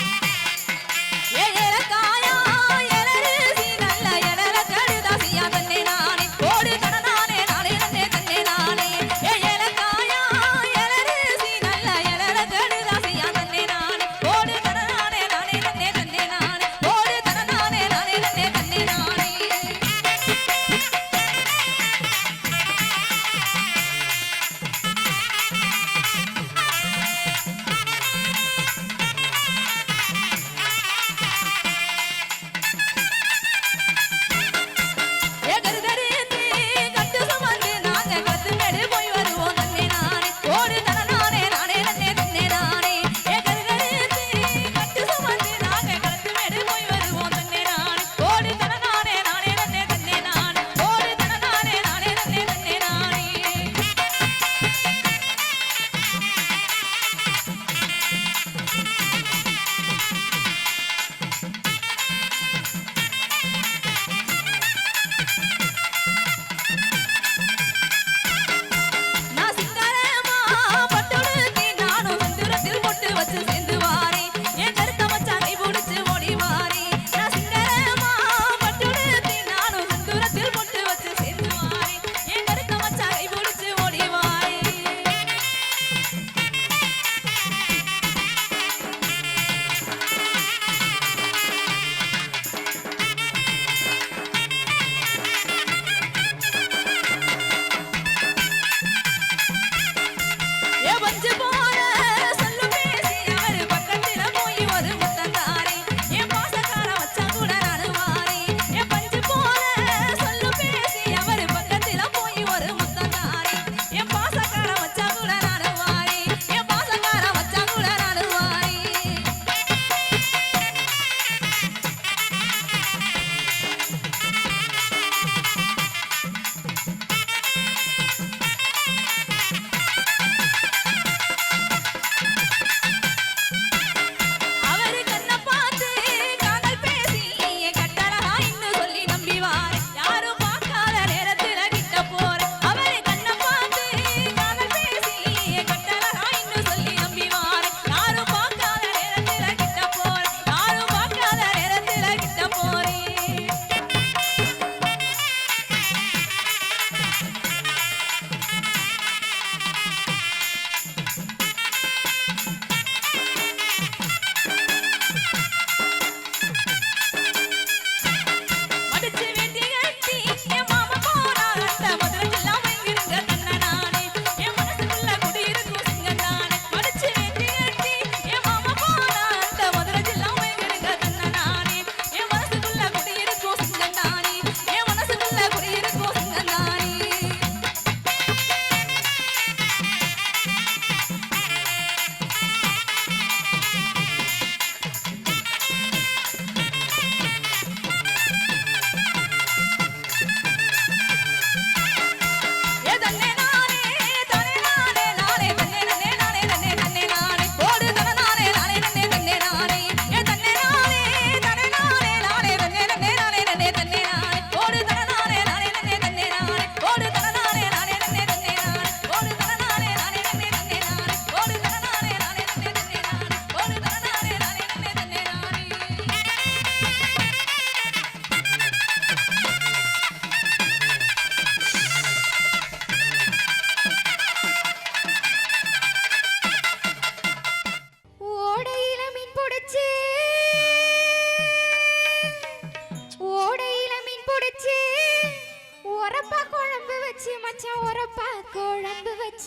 Yeah.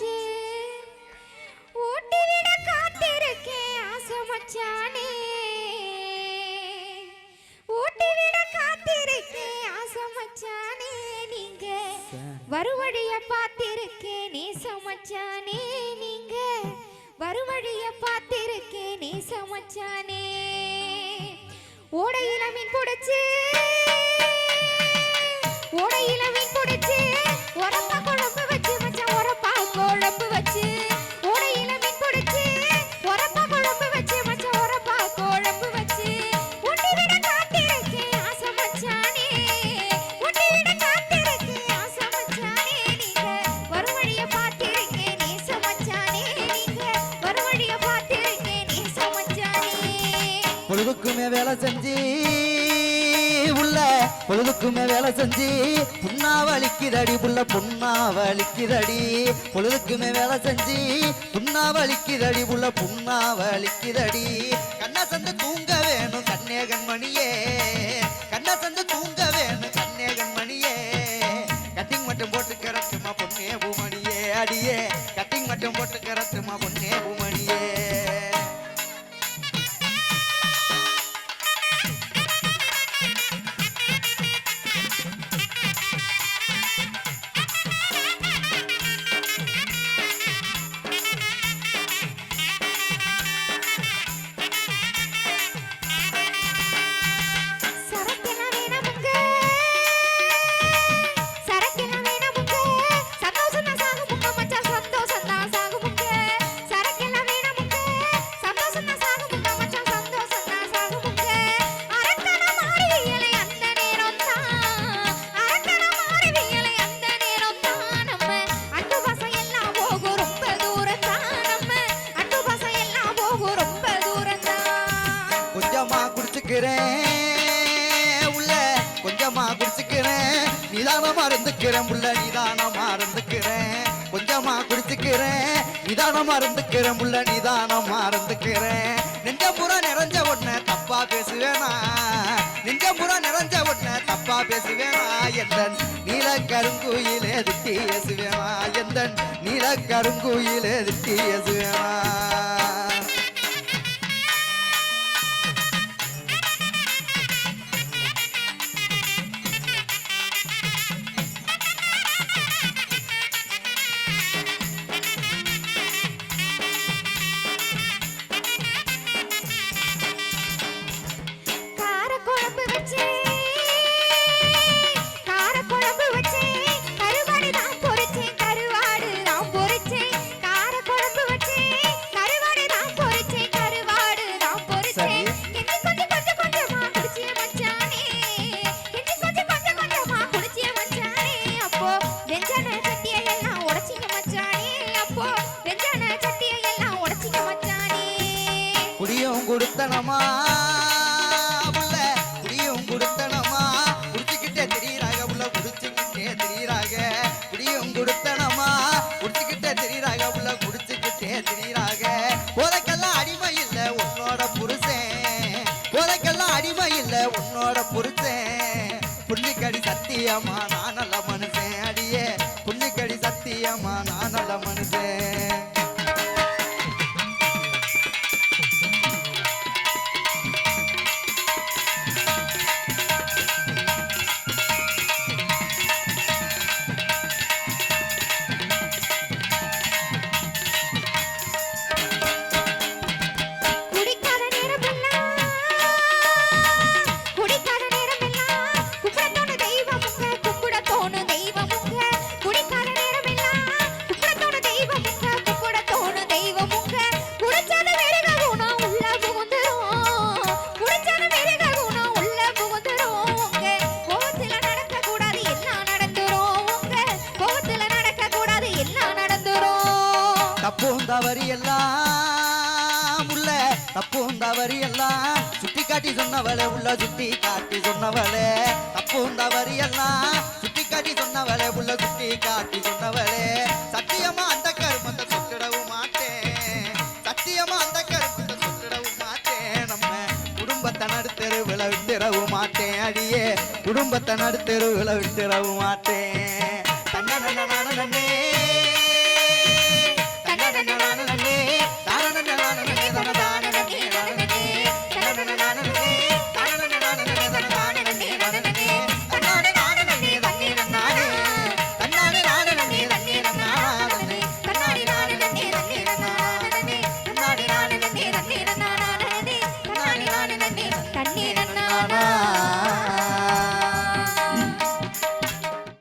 குழம்பு வச்சு. ஊட்டி விட காத்திருக்கேன் ஆசை மச்சானே. ஊட்டி விட காத்திருக்கேன் ஆசை மச்சானே. நீங்க வருவழிய பார்த்திருக்கேன் நேச மச்சானே. நீங்க வருவழிய பார்த்திருக்கேன் நேச மச்சானே. ஓடையில மீன் பிடிச்சு வேலை செஞ்சு புண்ணா வலிக்குதடி புள்ள புண்ணா வலிக்குதடி பொழுதுக்குமே வேலை செஞ்சு புண்ணா வலிக்குதடி புள்ள புண்ணா வலிக்குதடி கண்ணா சந்து தூங்க வேணும் கண்ணே கண்மணியே. கண்ணா சந்து தூங்க வேணும் கண்ணே கண்மணியே. கட்டிங் மட்டும் போட்டு கரட்டுமா பொண்ணே பூமணியே அடியே. கட்டிங் மட்டும் போட்டு கரட்டுமா பொண்ணே பூமணி நிதானமா குடிச்சுக்கிறேன். நிதானமா இருந்துக்கிறேன். முள்ள நிதானமா இருந்துக்கிறேன். நெஞ்ச புறா நிறைஞ்ச உடனே தப்பா பேசுவேனா? நெஞ்ச புறா நிறைஞ்ச உடனே தப்பா பேசுவேனா? எந்த நீல கருங்குயிலே திட்டி பேசுவேனா எந்த நீல கருங்குயிலே திட்டி பேசுவேனா சத்தியமா? நான் நல்ல மனுஷன் அடியே. புள்ளிக்கடி சத்தியமா? நான் நல்ல மனுஷன். நடந்துரும் தவறி எல்லாம் உள்ள தப்பும் தவறி எல்லாம் சுட்டி காட்டி சொன்னவளே உள்ள சுட்டி காட்டி சொன்னவளே. தப்பும் தவறி எல்லாம் சுட்டி காட்டி சொன்னவளே உள்ள சுட்டி காட்டி சொன்னவளே. சத்தியமா அந்த கருமத்தை சுட்டிடவும் மாட்டேன். சத்தியமா அந்த கருமத்தை சுட்டிடவும் மாட்டேன். நம்ம குடும்பத்தை நடுத்தெருவில் விட்டுறவும் மாட்டேன். அடியே குடும்பத்தை நடுத்தெருவில் விட்டுறவும் மாட்டேன்.